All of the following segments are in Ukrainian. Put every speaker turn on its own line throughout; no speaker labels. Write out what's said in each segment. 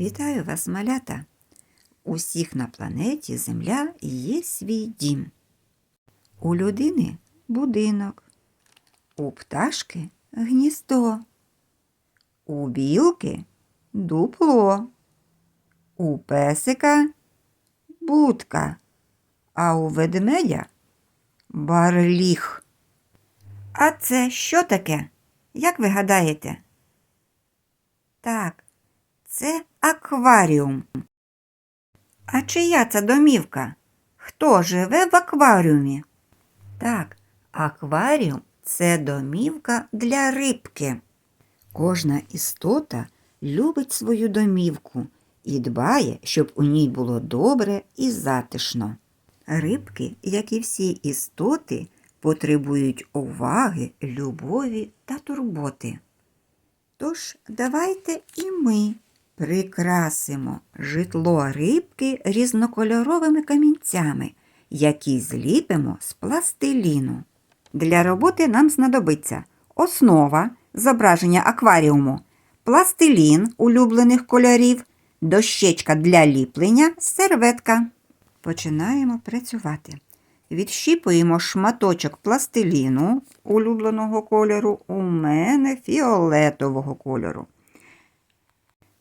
Вітаю вас, малята! Усіх на планеті Земля є свій дім. У людини будинок, у пташки гніздо, у білки дупло, у песика будка, а у ведмедя барліг. А це що таке? Як ви гадаєте? Так, це акваріум. А чия це домівка? Хто живе в акваріумі? Так, акваріум це домівка для рибки. Кожна істота любить свою домівку і дбає, щоб у ній було добре і затишно. Рибки, як і всі істоти, потребують уваги, любові та турботи. Тож давайте і ми прикрасимо житло рибки різнокольоровими камінцями, які зліпимо з пластиліну. Для роботи нам знадобиться основа зображення акваріуму, пластилін улюблених кольорів, дощечка для ліплення, серветка. Починаємо працювати. Відщіпуємо шматочок пластиліну улюбленого кольору, у мене фіолетового кольору.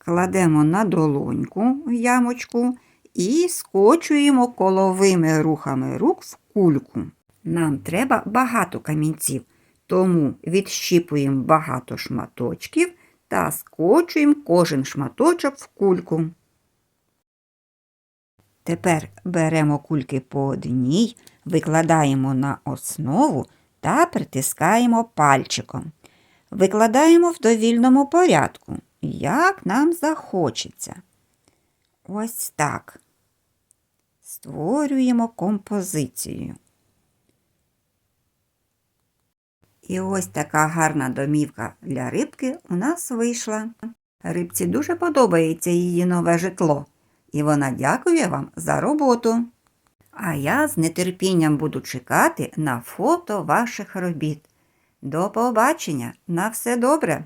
Кладемо на долоньку в ямочку і скочуємо коловими рухами рук в кульку. Нам треба багато камінців, тому відщіпуємо багато шматочків та скочуємо кожен шматочок в кульку. Тепер беремо кульки по одній, викладаємо на основу та притискаємо пальчиком. Викладаємо в довільному порядку, як нам захочеться. Ось так. Створюємо композицію. І ось така гарна домівка для рибки у нас вийшла. Рибці дуже подобається її нове житло, і вона дякує вам за роботу. А я з нетерпінням буду чекати на фото ваших робіт. До побачення! На все добре!